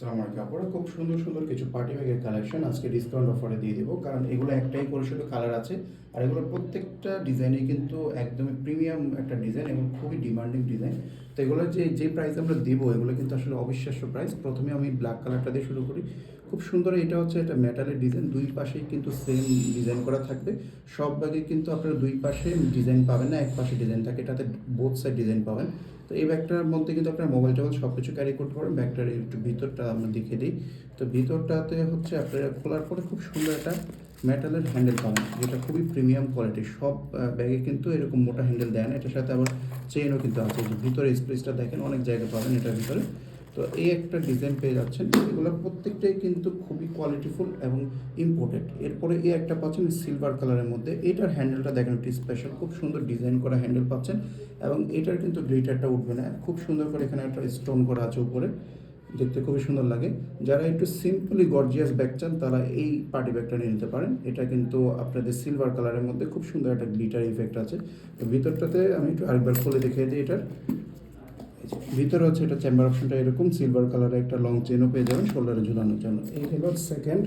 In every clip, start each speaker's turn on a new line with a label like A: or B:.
A: আসসালামু কাপড়ে খুব সুন্দর সুন্দর কিছু পার্টি ব্যাগের কালেকশন আজকে ডিসকাউন্ট অফারে দিয়ে দেবো। কারণ এগুলো একটাই করে শুধু কালার আছে আর এগুলো প্রত্যেকটা ডিজাইনই কিন্তু একদমই প্রিমিয়াম একটা ডিজাইন এবং খুবই ডিমান্ডিং ডিজাইন তো এগুলো যে যে প্রাইস আমরা দেবো, এগুলো কিন্তু আসলে অবিশ্বাস্য প্রাইস প্রথমে আমি ব্ল্যাক কালারটা দিয়ে শুরু করি। খুব সুন্দর এটা হচ্ছে এটা মেটালের ডিজাইন দুই পাশেই কিন্তু সেম ডিজাইন করা থাকবে। সব ব্যাগে কিন্তু আপনারা দুই পাশে ডিজাইন পাবেন না, এক পাশে ডিজাইন থাকে, এটাতে বোথ সাইড ডিজাইন পাবেন। তো এই ব্যাগটার মধ্যে কিন্তু আপনার মোবাইল টোবাইল সব কিছু ক্যারি করতে পারেন ব্যাগটার একটু ভিতরটা আমরা দেখে দিই। তো ভিতরটাতে হচ্ছে আপনারা খোলার পরে খুব সুন্দর একটা মেটালের হ্যান্ডেল পাবেন, যেটা খুবই প্রিমিয়াম কোয়ালিটি সব ব্যাগে কিন্তু এরকম মোটা হ্যান্ডেল দেয় না। এটার সাথে আবার চেইনও কিন্তু আছে। যে ভিতরে স্পেসটা দেখেন, অনেক জায়গা পাবেন এটার ভিতরে। তো এই একটা ডিজাইন পেয়ে যাচ্ছেন। এগুলো প্রত্যেকটাই কিন্তু খুবই কোয়ালিটিফুল এবং ইম্পোর্টেড এরপরে এই একটা পাচ্ছেন সিলভার কালারের মধ্যে। এটার হ্যান্ডেলটা দেখেন, একটি স্পেশাল খুব সুন্দর ডিজাইন করা হ্যান্ডেল পাচ্ছেন এবং এটার কিন্তু গ্লিটারটা উঠবে না। খুব সুন্দর করে এখানে একটা স্টোন করা আছে উপরে। দেখতে খুবই সুন্দর লাগে। যারা একটু সিম্পলি গর্জিয়াস ব্যাগ চান, তারা এই পার্টি ব্যাগটা নিয়ে নিতে পারেন। এটা কিন্তু আপনাদের সিলভার কালারের মধ্যে খুব সুন্দর একটা গ্লিটার ইফেক্ট আছে। তো ভিতরটাতে আমি একটু আরেকবার খুলে দেখিয়ে দিই এটার। ভিতরে হচ্ছে এটা চেম্বার অপশনটা এরকম সিলভার কালারের একটা লং চেনও পেয়ে যাবেন শোল্ডারে ঝুলানোর জন্য এই হলো সেকেন্ড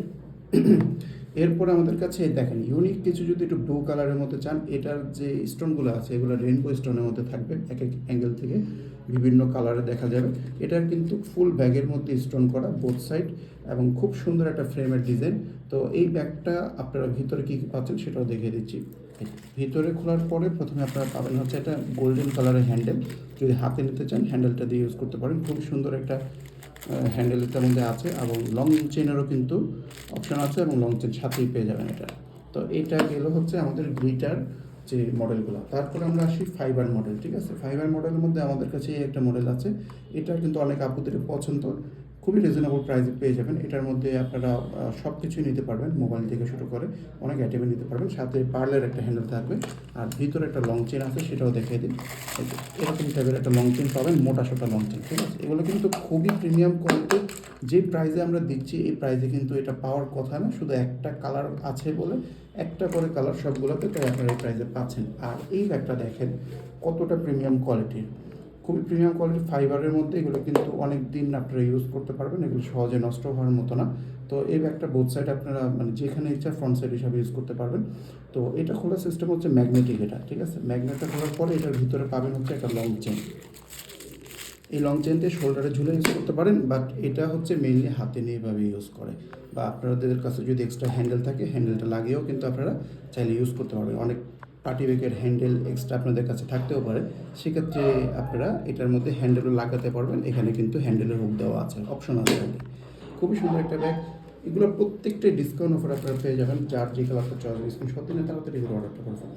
A: এরপর আমাদের কাছে দেখেন ইউনিক কিছু যদি একটু ব্লু কালারের মধ্যে চান, এটার যে স্টোনগুলো আছে, এগুলো রেনবো স্টোনের মধ্যে থাকবে, এক এক অ্যাঙ্গেল থেকে বিভিন্ন কালারে দেখা যাবে। এটার কিন্তু ফুল ব্যাগের মধ্যে স্টোন করা বোথ সাইড এবং খুব সুন্দর একটা ফ্রেমের ডিজাইন তো এই ব্যাগটা আপনারা ভিতরে কী কী পাচ্ছেন সেটাও দেখিয়ে দিচ্ছি। ভিতরে খোলার পরে প্রথমে আপনারা পাবেন হচ্ছে একটা গোল্ডেন কালারের হ্যান্ডেল যদি হাতে নিতে চান হ্যান্ডেলটা দিয়ে ইউজ করতে পারেন। খুব সুন্দর একটা হ্যান্ডেল তার মধ্যে আছে এবং লং চেনেরও কিন্তু অপশান আছে এবং লং চেন সাথেই পেয়ে যাবেন এটা। তো এটা গেল হচ্ছে আমাদের গ্লিটার যে মডেলগুলো তারপরে আমরা আসি ফাইবার মডেল ঠিক আছে? ফাইবার মডেলের মধ্যে আমাদের কাছে একটা মডেল আছে। এটা কিন্তু অনেক আপুদের পছন্দ। খুবই রিজনেবল প্রাইসে পেয়ে যাবেন। এটার মধ্যে আপনারা সব কিছুই নিতে পারবেন মোবাইল থেকে শুরু করে অনেক আইটেমে নিতে পারবেন। সাথে পার্লের একটা হ্যান্ডেল থাকবে, আর ভিতরে একটা লং চেন আছে, সেটাও দেখিয়ে দিন এরকম টাইপের একটা লং চেন পাবেন, মোটা সোটা লং চেন ঠিক আছে? এগুলো কিন্তু খুবই প্রিমিয়াম কোয়ালিটি যে প্রাইসে আমরা দিচ্ছি, এই প্রাইসে কিন্তু এটা পাওয়ার কথা না, শুধু একটা কালার আছে বলে একটা করে কালার সবগুলোতে তাই আপনারা এই প্রাইসে পাচ্ছেন। আর এই ব্যাগটা দেখেন, কতটা প্রিমিয়াম কোয়ালিটির খুবই প্রিমিয়াম কোয়ালিটির ফাইবারের মধ্যে এগুলো কিন্তু অনেক দিন আপনারা ইউজ করতে পারবেন, এগুলো সহজে নষ্ট হওয়ার মতো না। তো এই ব্যাগটা বোথ সাইড আপনারা মানে যেখানে ইচ্ছা ফ্রন্ট সাইড হিসাবে ইউজ করতে পারবেন। তো এটা খোলার সিস্টেম হচ্ছে ম্যাগনেটিক এটা, ঠিক আছে? ম্যাগনেটটা খোলার পরে এটার ভিতরে পাবেন হচ্ছে একটা লং চেন এই লং চেনতে শোল্ডারে ঝুলে ইউজ করতে পারেন বাট এটা হচ্ছে মেইনলি হাতে নিয়ে এভাবে ইউজ করে। বা আপনাদের কাছে যদি এক্সট্রা হ্যান্ডেল থাকে হ্যান্ডেলটা লাগিয়েও কিন্তু আপনারা চাইলে ইউজ করতে পারবেন। অনেক পার্টি ব্যাগের হ্যান্ডেল এক্সট্রা আপনাদের কাছে থাকতেও পারে। সেক্ষেত্রে আপনারা এটার মধ্যে হ্যান্ডেলও লাগাতে পারবেন। এখানে কিন্তু হ্যান্ডেলের হুক দেওয়া আছে অপশন আছে। খুবই সুন্দর একটা ব্যাগ এগুলো প্রত্যেকটাই ডিসকাউন্ট অফার আপনারা পেয়ে যাবেন। যার যে কালারটা চয়েস স্ক্রিনশট দিনে তাড়াতাড়ি অর্ডারটা করবেন